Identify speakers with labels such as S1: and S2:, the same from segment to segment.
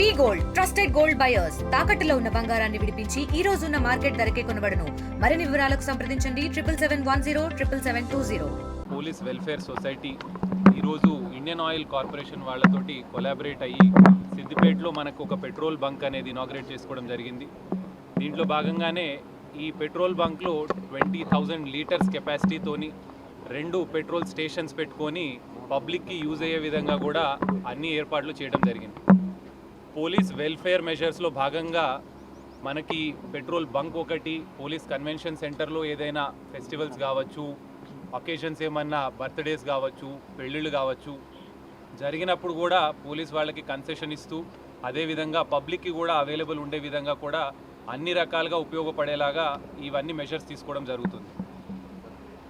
S1: V gold trusted gold buyers. తాకట్టులో ఉన్న బంగారాన్ని విడిపించి ఈ రోజు ఉన్న మార్కెట్ ధరకే కొనబడను. మరిన్ని వివరాలకు సంప్రదించండి. Triple seven one zero triple seven two zero.
S2: Police welfare society ఈరోజు ఇండియన్ ఆయిల్ కార్పొరేషన్ వాళ్ళతోటి కొలాబరేట్ అయ్యి సిద్దిపేటలో మనకు ఒక పెట్రోల్ బంక్ అనేది ఇనాగ్రేట్ చేసుకోవడం జరిగింది. దీంట్లో భాగంగానే ఈ పెట్రోల్ బంక్లో ట్వంటీ థౌజండ్ లీటర్స్ కెపాసిటీతోని రెండు పెట్రోల్ స్టేషన్స్ పెట్టుకొని పబ్లిక్కి యూజ్ అయ్యే విధంగా కూడా అన్ని ఏర్పాట్లు చేయడం జరిగింది. పోలీస్ వెల్ఫేర్ మెజర్స్లో భాగంగా మనకి పెట్రోల్ బంక్ ఒకటి పోలీస్ కన్వెన్షన్ సెంటర్లో ఏదైనా ఫెస్టివల్స్ కావచ్చు అకేషన్స్ ఏమన్నా బర్త్డేస్ కావచ్చు పెళ్ళిళ్ళు కావచ్చు జరిగినప్పుడు కూడా పోలీస్ వాళ్ళకి కన్సెషన్ ఇస్తూ అదేవిధంగా పబ్లిక్కి కూడా అవైలబుల్ ఉండే విధంగా కూడా అన్ని రకాలుగా ఉపయోగపడేలాగా ఇవన్నీ మెజర్స్ తీసుకోవడం జరుగుతుంది.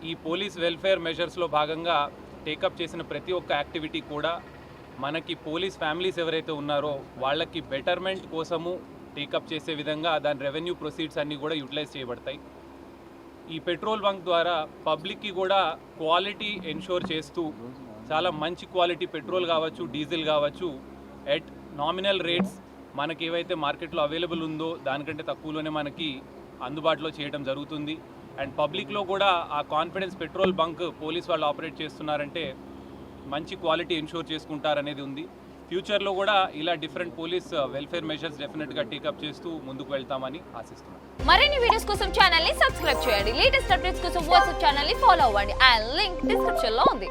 S2: ఈ పోలీస్ వెల్ఫేర్ మెజర్స్లో భాగంగా టేకప్ చేసిన ప్రతి ఒక్క యాక్టివిటీ కూడా మనకి పోలీస్ ఫ్యామిలీస్ ఎవరైతే ఉన్నారో వాళ్ళకి బెటర్మెంట్ కోసము టేకప్ చేసే విధంగా దాని రెవెన్యూ ప్రొసీడ్స్ అన్నీ కూడా యూటిలైజ్ చేయబడతాయి. ఈ పెట్రోల్ బంక్ ద్వారా పబ్లిక్కి కూడా క్వాలిటీ ఎన్షోర్ చేస్తూ చాలా మంచి క్వాలిటీ పెట్రోల్ కావచ్చు డీజిల్ కావచ్చు ఎట్ నామినల్ రేట్స్ మనకి ఏవైతే మార్కెట్లో అవైలబుల్ ఉందో దానికంటే తక్కువలోనే మనకి అందుబాటులో చేయడం జరుగుతుంది. అండ్ పబ్లిక్లో కూడా ఆ కాన్ఫిడెన్స్ పెట్రోల్ బంక్ పోలీస్ వాళ్ళు ఆపరేట్ చేస్తున్నారంటే మంచి క్వాలిటీ ఇన్షూర్ చేసుకుంటారనేది ఉంది. ఫ్యూచర్లో కూడా ఇలా different police uh, welfare measures డెఫినెట్గా టేకప్ చేస్తూ ముందుకు వెళ్తామని ఆశిస్తున్నాను
S3: మరిన్ని వీడియోస్ కోసం ఛానల్ని సబ్స్క్రైబ్ చేయండి. లేటెస్ట్ అప్డేట్స్ కోసం వాట్సాప్ ఛానల్ని ఫాలో అవ్వండి. అండ్ లింక్ డిస్క్రిప్షన్లో ఉంది.